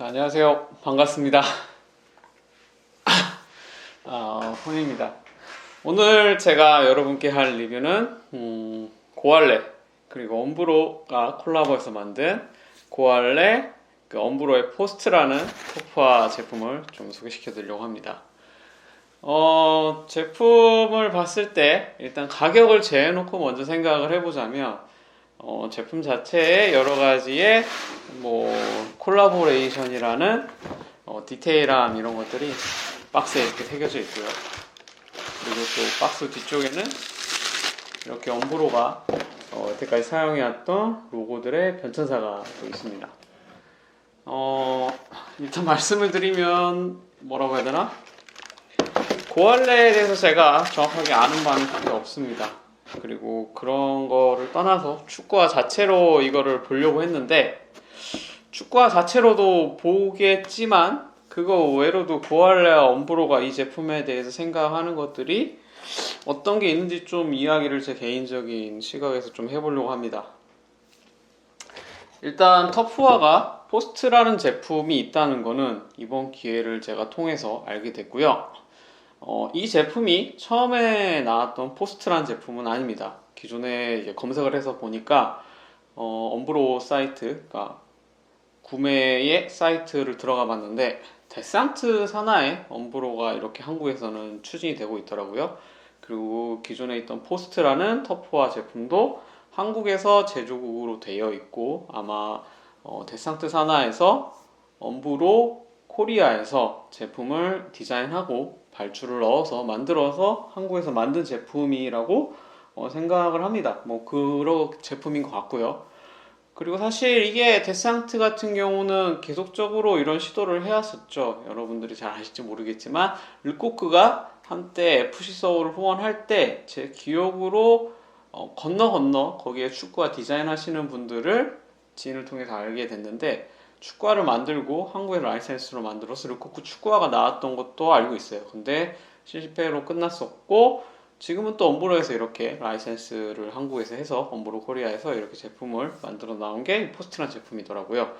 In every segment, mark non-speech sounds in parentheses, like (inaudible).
자, 안녕하세요. 반갑습니다. (laughs) 아, 혼입니다. 오늘 제가 여러분께 할 리뷰는 음, 고알레 그리고 엄브로가 콜라보해서 만든 고알레 그 엄브로의 포스트라는 토프화 제품을 좀 소개시켜 드리려고 합니다. 어, 제품을 봤을 때 일단 가격을 제해놓고 먼저 생각을 해보자면 어, 제품 자체에 여러 가지의 뭐 콜라보레이션이라는 어, 디테일함 이런 것들이 박스에 이렇게 새겨져 있고요. 그리고 또 박스 뒤쪽에는 이렇게 엄브로가 어, 여태까지 사용해왔던 로고들의 변천사가 또 있습니다. 어, 일단 말씀을 드리면 뭐라고 해야 되나? 고알레에 대해서 제가 정확하게 아는 바는 크게 없습니다. 그리고 그런 거를 떠나서 축구화 자체로 이거를 보려고 했는데 축구화 자체로도 보겠지만 그거 외로도 고알레와 엄브로가 이 제품에 대해서 생각하는 것들이 어떤 게 있는지 좀 이야기를 제 개인적인 시각에서 좀 해보려고 합니다. 일단 터프화가 포스트라는 제품이 있다는 거는 이번 기회를 제가 통해서 알게 됐고요. 어, 이 제품이 처음에 나왔던 포스트라는 제품은 아닙니다. 기존에 검색을 해서 보니까 어, 엄브로 사이트, 그러니까 구매의 사이트를 들어가 봤는데 데산트 산하에 엄브로가 이렇게 한국에서는 추진이 되고 있더라고요. 그리고 기존에 있던 포스트라는 터프화 제품도 한국에서 제조국으로 되어 있고 아마 어, 데상트 산하에서 엄브로 코리아에서 제품을 디자인하고 발주를 넣어서 만들어서 한국에서 만든 제품이라고 어, 생각을 합니다. 뭐 그런 제품인 것 같고요. 그리고 사실 이게 데상트 같은 경우는 계속적으로 이런 시도를 해왔었죠. 여러분들이 잘 아실지 모르겠지만 르코크가 한때 FC 서울을 후원할 때 제 기억으로 어, 건너 건너 거기에 축구화 디자인 하시는 분들을 지인을 통해서 알게 됐는데 축구화를 만들고 한국에 라이센스로 만들어서 르코크 축구화가 나왔던 것도 알고 있어요. 근데 실패로 끝났었고 지금은 또 엄브로에서 이렇게 라이센스를 한국에서 해서 엄브로 코리아에서 이렇게 제품을 만들어 나온 게 포스트란 제품이더라고요.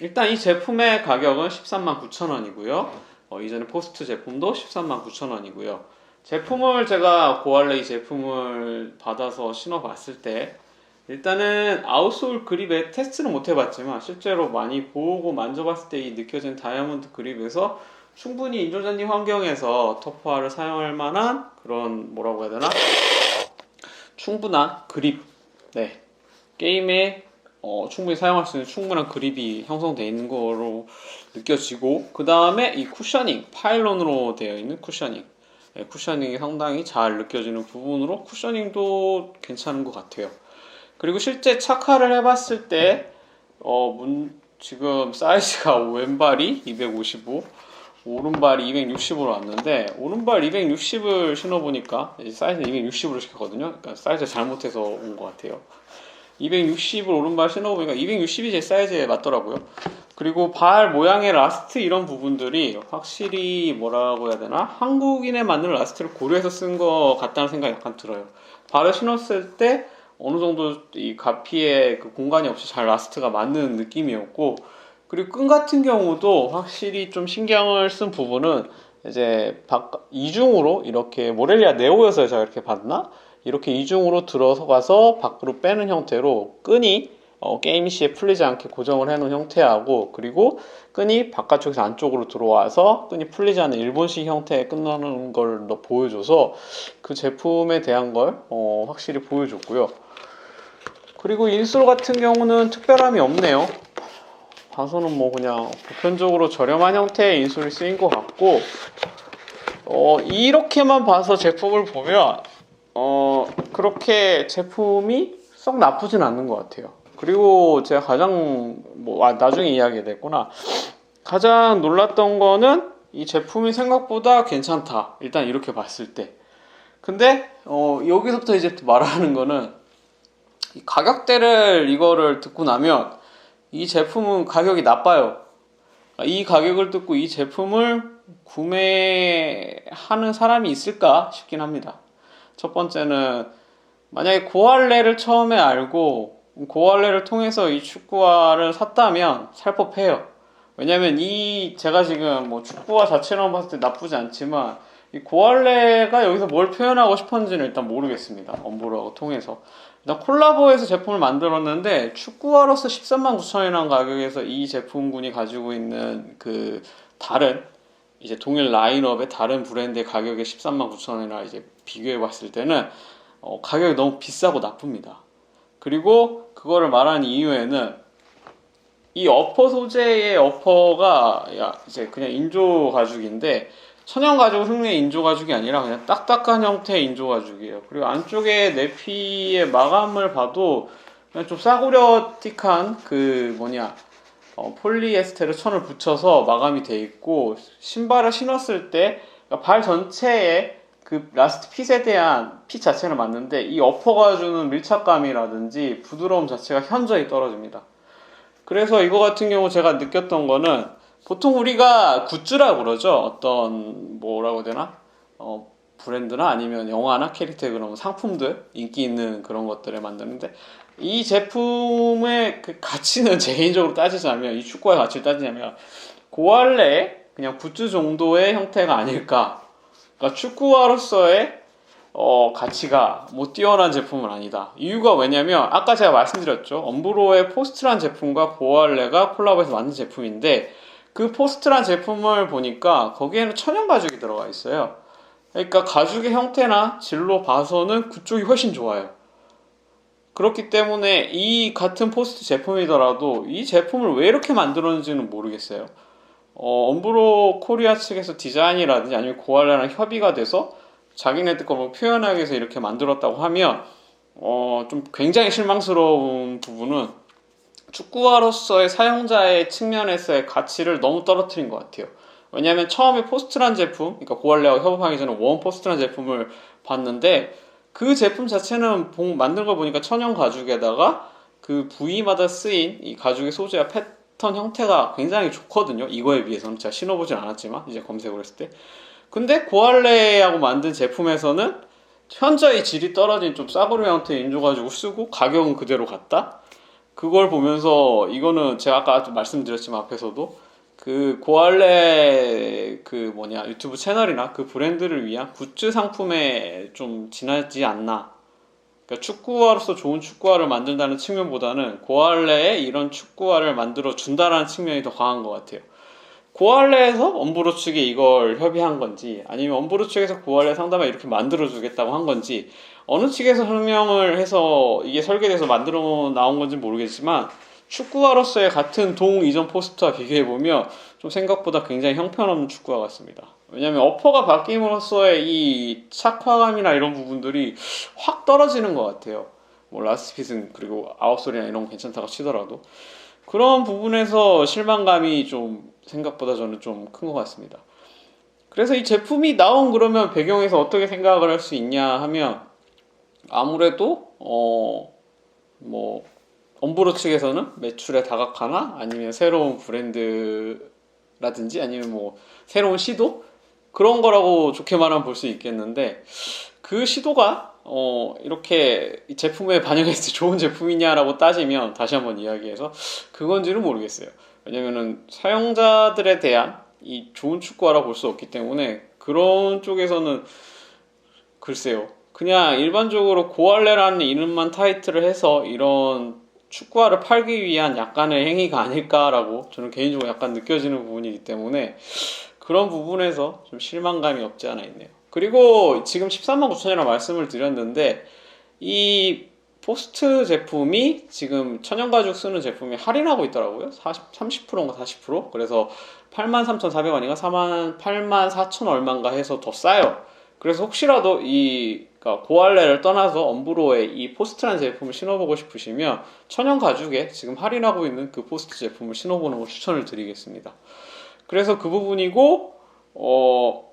일단 이 제품의 가격은 13만 9천 원이고요. 어, 이전에 포스트 제품도 13만 9천 원이고요. 제품을 제가 고알레 이 제품을 받아서 신어봤을 때 일단은 아웃솔 그립에 테스트는 못 해봤지만 실제로 많이 보고 만져봤을 때 이 느껴진 다이아몬드 그립에서 충분히 인조잔디 환경에서 터프화를 사용할 만한 그런 뭐라고 해야 되나? 충분한 그립. 네. 게임에 어, 충분히 사용할 수 있는 충분한 그립이 형성되어 있는 거로 느껴지고 그 다음에 이 쿠셔닝 파일론으로 되어 있는 쿠셔닝. 네, 쿠셔닝이 상당히 잘 느껴지는 부분으로 쿠셔닝도 괜찮은 것 같아요. 그리고 실제 착화를 해봤을 때, 어, 문, 지금 사이즈가 (laughs) 왼발이 255, 오른발이 260으로 왔는데, 오른발 260을 신어보니까, 사이즈 260으로 시켰거든요. 그러니까 사이즈 잘못해서 온 것 같아요. 260을 오른발 신어보니까 260이 제 사이즈에 맞더라고요. 그리고 발 모양의 라스트 이런 부분들이 확실히 뭐라고 해야 되나? 한국인에 맞는 라스트를 고려해서 쓴 것 같다는 생각이 약간 들어요. 발을 신었을 때 어느 정도 이 가피에 그 공간이 없이 잘 라스트가 맞는 느낌이었고 그리고 끈 같은 경우도 확실히 좀 신경을 쓴 부분은 이제 박 이중으로 이렇게 모렐리아 네오여서 제가 이렇게 봤나 이렇게 이중으로 들어서 가서 밖으로 빼는 형태로 끈이 어, 게임 시에 풀리지 않게 고정을 해놓은 형태하고 그리고 끈이 바깥쪽에서 안쪽으로 들어와서 끈이 풀리지 않는 일본식 형태의 끝나는 걸 보여줘서 그 제품에 대한 걸 어, 확실히 보여줬고요. 그리고 인솔 같은 경우는 특별함이 없네요. 봐서는 뭐 그냥 보편적으로 저렴한 형태의 인솔이 쓰인 것 같고 어, 이렇게만 봐서 제품을 보면 어, 그렇게 제품이 썩 나쁘진 않는 것 같아요. 그리고 제가 가장 뭐 아, 나중에 이야기 됐구나. 가장 놀랐던 거는 이 제품이 생각보다 괜찮다. 일단 이렇게 봤을 때. 근데 어, 여기서부터 이제 말하는 거는 이 가격대를 이거를 듣고 나면 이 제품은 가격이 나빠요. 이 가격을 듣고 이 제품을 구매하는 사람이 있을까 싶긴 합니다. 첫 번째는 만약에 고알레를 처음에 알고 고알레를 통해서 이 축구화를 샀다면 살 법해요. 왜냐면 이 제가 지금 뭐 축구화 자체로 봤을 때 나쁘지 않지만 이 고알레가 여기서 뭘 표현하고 싶었는지는 일단 모르겠습니다. 엄브로하고 통해서 일단 콜라보해서 제품을 만들었는데 축구화로서 13만 9천이라는 가격에서 이 제품군이 가지고 있는 그 다른 이제 동일 라인업의 다른 브랜드의 가격에 13만 9천원이라 이제 비교해 봤을 때는 어, 가격이 너무 비싸고 나쁩니다. 그리고 그거를 말하는 이유에는 이 어퍼 소재의 어퍼가 야, 이제 그냥 인조 가죽인데 천연 가죽 흉내 인조 가죽이 아니라 그냥 딱딱한 형태의 인조 가죽이에요. 그리고 안쪽에 내피의 마감을 봐도 좀 싸구려틱한 그 뭐냐 어, 폴리에스테르 천을 붙여서 마감이 돼 있고 신발을 신었을 때발 전체에 그 라스트 핏에 대한 핏 자체는 맞는데 이 어퍼가 주는 밀착감이라든지 부드러움 자체가 현저히 떨어집니다. 그래서 이거 같은 경우 제가 느꼈던 거는 보통 우리가 굿즈라고 그러죠. 어떤 뭐라고 되나? 어, 브랜드나 아니면 영화나 캐릭터의 그런 상품들 인기 있는 그런 것들을 만드는데 이 제품의 그 가치는 제 (laughs) 개인적으로 따지자면 이 축구의 가치를 따지자면 고할래 그냥 굿즈 정도의 형태가 아닐까. 그러니까 축구화로서의 어, 가치가 못 뛰어난 제품은 아니다. 이유가 왜냐면 아까 제가 말씀드렸죠. 엄브로의 포스트란 제품과 고할레가 콜라보해서 만든 제품인데 그 포스트란 제품을 보니까 거기에는 천연 가죽이 들어가 있어요. 그러니까 가죽의 형태나 질로 봐서는 그쪽이 훨씬 좋아요. 그렇기 때문에 이 같은 포스트 제품이더라도 이 제품을 왜 이렇게 만들었는지는 모르겠어요. 어, 엄브로 코리아 측에서 디자인이라든지 아니면 고알라랑 협의가 돼서 자기네들 걸로 표현하기 위해서 이렇게 만들었다고 하면 어, 좀 굉장히 실망스러운 부분은 축구화로서의 사용자의 측면에서의 가치를 너무 떨어뜨린 것 같아요. 왜냐하면 처음에 포스트란 제품, 그러니까 고알레와 협업하기 전에 원 포스트란 제품을 봤는데 그 제품 자체는 만든 걸 보니까 천연 가죽에다가 그 부위마다 쓰인 이 가죽의 소재와 패턴 형태가 굉장히 좋거든요. 이거에 비해서는 제가 신어보진 않았지만 이제 검색을 했을 때. 근데 고알레하고 만든 제품에서는 현저히 질이 떨어진 좀 싸구려 형태의 인조 가죽을 쓰고 가격은 그대로 같다. 그걸 보면서 이거는 제가 아까 말씀드렸지만 앞에서도 그 고알레 그 뭐냐 유튜브 채널이나 그 브랜드를 위한 굿즈 상품에 좀 지나지 않나. 그러니까 축구화로서 좋은 축구화를 만든다는 측면보다는 고알레에 이런 축구화를 만들어 준다라는 측면이 더 강한 것 같아요. 고알레에서 엄브로 측에 이걸 협의한 건지 아니면 엄브로 측에서 고알레 상담을 이렇게 만들어 주겠다고 한 건지 어느 측에서 설명을 해서 이게 설계돼서 만들어 나온 건지 모르겠지만 축구화로서의 같은 동 이전 포스트와 비교해 보면 좀 생각보다 굉장히 형편없는 축구화 같습니다. 왜냐하면 어퍼가 바뀜으로써의 이 착화감이나 이런 부분들이 확 떨어지는 것 같아요. 뭐 라스트핏은 그리고 아웃솔이나 이런 거 괜찮다고 치더라도 그런 부분에서 실망감이 좀 생각보다 저는 좀 큰 것 같습니다. 그래서 이 제품이 나온 그러면 배경에서 어떻게 생각을 할 수 있냐 하면 아무래도 어 뭐 엄브로 측에서는 매출에 다각화나 아니면 새로운 브랜드라든지 아니면 뭐 새로운 시도 그런 거라고 좋게 말하면 볼 수 있겠는데 그 시도가 어 이렇게 제품에 반영했을 때 좋은 제품이냐라고 따지면 다시 한번 이야기해서 그건지는 모르겠어요. 왜냐면은 사용자들에 대한 이 좋은 축구화라 볼 수 없기 때문에 그런 쪽에서는 글쎄요. 그냥 일반적으로 고알레라는 이름만 타이틀을 해서 이런 축구화를 팔기 위한 약간의 행위가 아닐까라고 저는 개인적으로 약간 느껴지는 부분이기 때문에 그런 부분에서 좀 실망감이 없지 않아 있네요. 그리고 지금 13만 9천이라고 말씀을 드렸는데 이 포스트 제품이 지금 천연가죽 쓰는 제품이 할인하고 있더라고요. 40, 30%인가 40%? 그래서 83,400원인가 4만 8만 4천 얼마인가 해서 더 싸요. 그래서 혹시라도 이 그러니까 고알레를 떠나서 엄브로의 이 포스트라는 제품을 신어보고 싶으시면 천연 가죽에 지금 할인하고 있는 그 포스트 제품을 신어보는 걸 추천을 드리겠습니다. 그래서 그 부분이고 어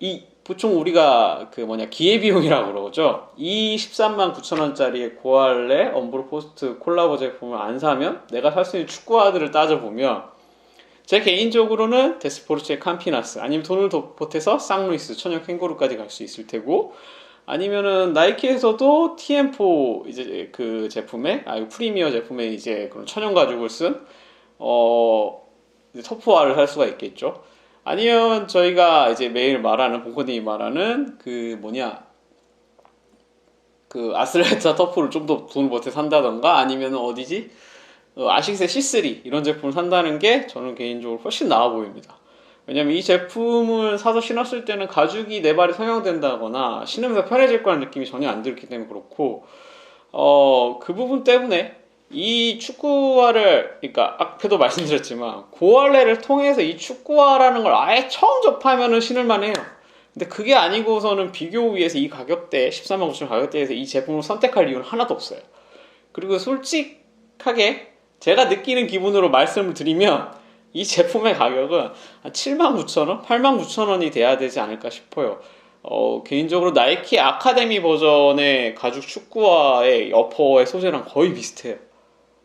이 보통 우리가 그 뭐냐 기회비용이라고 그러죠. 이 13만 9천 원짜리 고알레 엄브로 포스트 콜라보 제품을 안 사면 내가 살 수 있는 축구화들을 따져보면 제 개인적으로는 데스포르체 캄피나스 아니면 돈을 더 보태서 쌍루이스 천연 캥거루까지 갈 수 있을 테고 아니면은 나이키에서도 TM4 이제 그 제품에 아 프리미어 제품에 이제 그런 천연 가죽을 쓴어 이제 터프화를 할 수가 있겠죠. 아니면 저희가 이제 매일 말하는 본코님이 말하는 그 뭐냐 그 아슬레타 터프를 좀 더 돈을 보태 산다던가 아니면 어디지 어, 아식스의 C3 이런 제품을 산다는 게 저는 개인적으로 훨씬 나아 보입니다. 왜냐면 이 제품을 사서 신었을 때는 가죽이 내 발에 성형된다거나 신으면서 편해질 거라는 느낌이 전혀 안 들기 때문에 그렇고 어, 그 부분 때문에 이 축구화를 그러니까 앞에도 (laughs) 말씀드렸지만 고할래를 통해서 이 축구화라는 걸 아예 처음 접하면은 신을 만 해요. 근데 그게 아니고서는 비교 위에서 이 가격대 13만 9천 가격대에서 이 제품을 선택할 이유는 하나도 없어요. 그리고 솔직하게 제가 느끼는 기분으로 말씀을 드리면 이 제품의 가격은 한 7만 9천 원, 8만 9천 원이 돼야 되지 않을까 싶어요. 어, 개인적으로 나이키 아카데미 버전의 가죽 축구화의 어퍼의 소재랑 거의 비슷해요.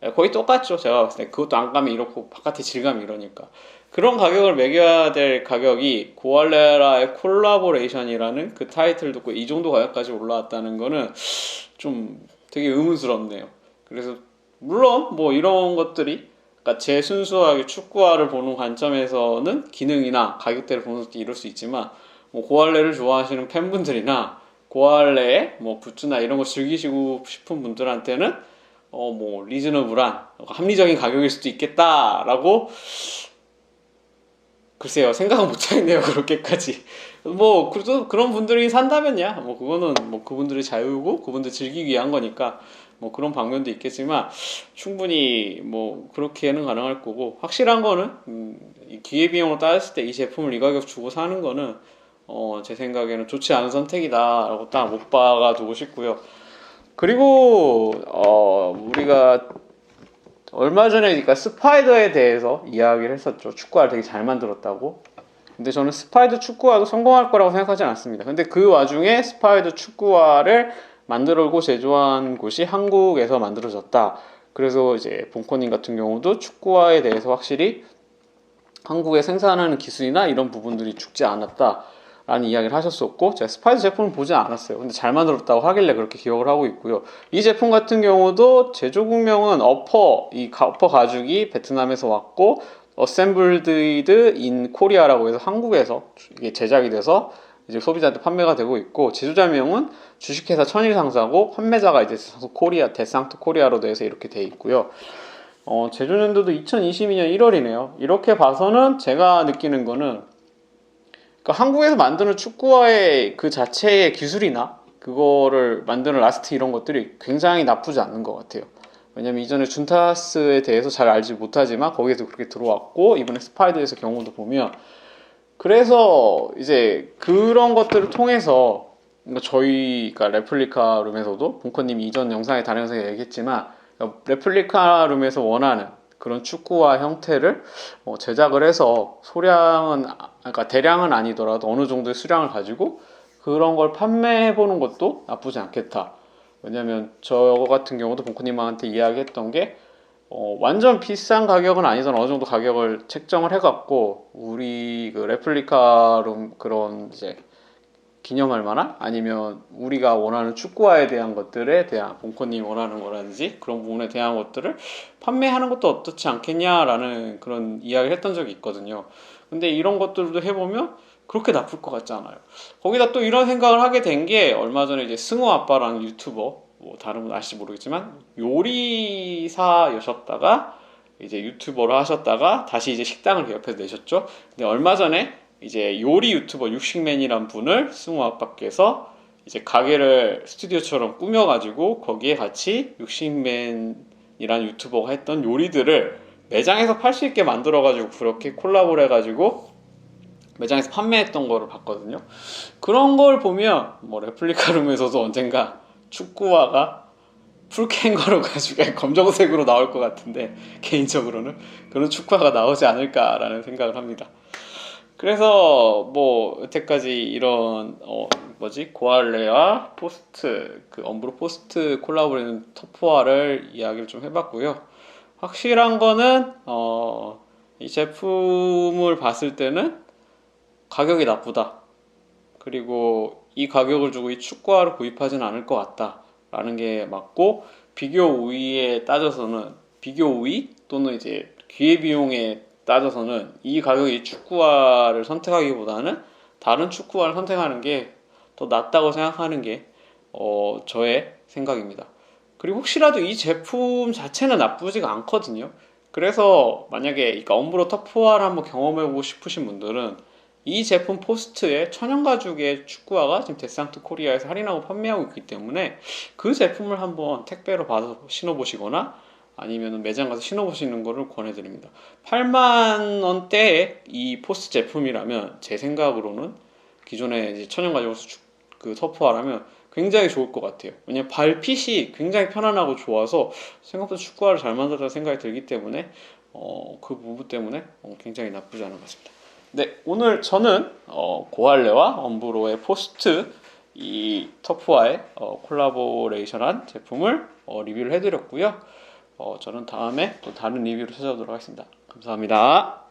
예, 거의 똑같죠. 제가 봤을 때 그것도 안감이 이렇고 바깥의 질감이 이러니까 그런 가격을 매겨야 될 가격이 고알레라의 콜라보레이션이라는 그 타이틀 듣고 이 정도 가격까지 올라왔다는 거는 좀 되게 의문스럽네요. 그래서 물론 뭐 이런 것들이 그러니까 제 순수하게 축구화를 보는 관점에서는 기능이나 가격대를 보면서 이럴 수 있지만 뭐 고알레를 좋아하시는 팬분들이나 고알레의 뭐 굿즈나 이런 거 즐기시고 싶은 분들한테는 어 뭐 리즈너블한 합리적인 가격일 수도 있겠다라고 글쎄요 생각은 못 하겠네요 (laughs) 그렇게까지. 뭐 그래도 그런 분들이 산다면야 뭐 그거는 뭐 그분들의 자유고 그분들 즐기기 위한 거니까 뭐 그런 방면도 있겠지만 충분히 뭐 그렇게는 가능할 거고 확실한 거는 음, 기회비용으로 따졌을 때 이 제품을 이 가격 주고 사는 거는 어, 제 생각에는 좋지 않은 선택이다라고 딱 못 박아두고 싶고요. 그리고 어, 우리가 얼마 전에 그러니까 스파이더에 대해서 이야기를 했었죠. 축구화를 되게 잘 만들었다고. 근데 저는 스파이더 축구화도 성공할 거라고 생각하지 않습니다. 근데 그 와중에 스파이더 축구화를 만들고 제조한 곳이 한국에서 만들어졌다. 그래서 이제 본코님 같은 경우도 축구화에 대해서 확실히 한국에 생산하는 기술이나 이런 부분들이 죽지 않았다. 라는 이야기를 하셨었고 제가 스파이스 제품을 보지 않았어요. 근데 잘 만들었다고 하길래 그렇게 기억을 하고 있고요. 이 제품 같은 경우도 제조 국명은 어퍼 이 어퍼 가죽이 베트남에서 왔고 어셈블드이드 인 코리아라고 해서 한국에서 이게 제작이 돼서 이제 소비자한테 판매가 되고 있고 제조자명은 주식회사 천일상사고 판매자가 이제 코리아 데상트 코리아로 돼서 이렇게 돼 있고요. 어, 제조 년도도 2022년 1월이네요. 이렇게 봐서는 제가 느끼는 거는 그러니까 한국에서 만드는 축구화의 그 자체의 기술이나 그거를 만드는 라스트 이런 것들이 굉장히 나쁘지 않는 것 같아요. 왜냐면 이전에 준타스에 대해서 잘 알지 못하지만 거기에서 그렇게 들어왔고 이번에 스파이더에서 경우도 보면 그래서 이제 그런 것들을 통해서 저희가 레플리카 룸에서도 본커님이 이전 영상에 다른 영상에 얘기했지만 레플리카 룸에서 원하는 그런 축구화 형태를 어, 제작을 해서 소량은 그러니까 대량은 아니더라도 어느 정도의 수량을 가지고 그런 걸 판매해 보는 것도 나쁘지 않겠다. 왜냐면 저 같은 경우도 봉크님한테 이야기했던 게 어, 완전 비싼 가격은 아니던 어느 정도 가격을 책정을 해갖고 우리 그 레플리카룸 그런 이제 기념할 만한 아니면 우리가 원하는 축구화에 대한 것들에 대한 본코님 원하는 거라든지 그런 부분에 대한 것들을 판매하는 것도 어떻지 않겠냐라는 그런 이야기를 했던 적이 있거든요. 근데 이런 것들도 해보면 그렇게 나쁠 것 같지 않아요. 거기다 또 이런 생각을 하게 된 게 얼마 전에 이제 승우 아빠라는 유튜버 뭐 다른 분 아실지 모르겠지만 요리사여셨다가 이제 유튜버를 하셨다가 다시 이제 식당을 개업해서 내셨죠. 근데 얼마 전에 이제 요리 유튜버 육식맨이란 분을 승우 아빠께서 이제 가게를 스튜디오처럼 꾸며가지고 거기에 같이 육식맨이란 유튜버가 했던 요리들을 매장에서 팔 수 있게 만들어가지고 그렇게 콜라보를 해가지고 매장에서 판매했던 거를 봤거든요. 그런 걸 보면 뭐 레플리카 룸에서도 언젠가 축구화가 풀캥거로 (laughs) 가지고 검정색으로 나올 것 같은데 개인적으로는 그런 축구화가 나오지 않을까라는 생각을 합니다. 그래서 뭐 여태까지 이런 어 뭐지 고알레와 포스트 그 엄브로 포스트 콜라보레는 터프화를 이야기를 좀 해봤고요. 확실한 거는 어 이 제품을 봤을 때는 가격이 나쁘다. 그리고 이 가격을 주고 이 축구화를 구입하지는 않을 것 같다라는 게 맞고 비교 우위에 따져서는 비교 우위 또는 이제 기회 비용에 따져서는 이 가격이 축구화를 선택하기보다는 다른 축구화를 선택하는 게 더 낫다고 생각하는 게 어, 저의 생각입니다. 그리고 혹시라도 이 제품 자체는 나쁘지가 않거든요. 그래서 만약에 이 엄브로 터프화를 한번 경험해보고 싶으신 분들은 이 제품 포스트의 천연 가죽의 축구화가 지금 데상트 코리아에서 할인하고 판매하고 있기 때문에 그 제품을 한번 택배로 받아서 신어보시거나 아니면 매장 가서 신어보시는 거를 권해드립니다. 8만 원대의 이 포스트 제품이라면 제 생각으로는 기존에 이제 천연 가죽으로 수- 그 터프화라면 굉장히 좋을 것 같아요. 왜냐면 발핏이 굉장히 편안하고 좋아서 생각보다 축구화를 잘 만들었다는 생각이 들기 때문에 어, 그 부분 때문에 어, 굉장히 나쁘지 않은 것 같습니다. 네, 오늘 저는 어, 고할레와 엄브로의 포스트 이 터프와의 어, 콜라보레이션한 제품을 어, 리뷰를 해드렸고요. 어, 저는 다음에 또 다른 리뷰로 찾아오도록 하겠습니다. 감사합니다.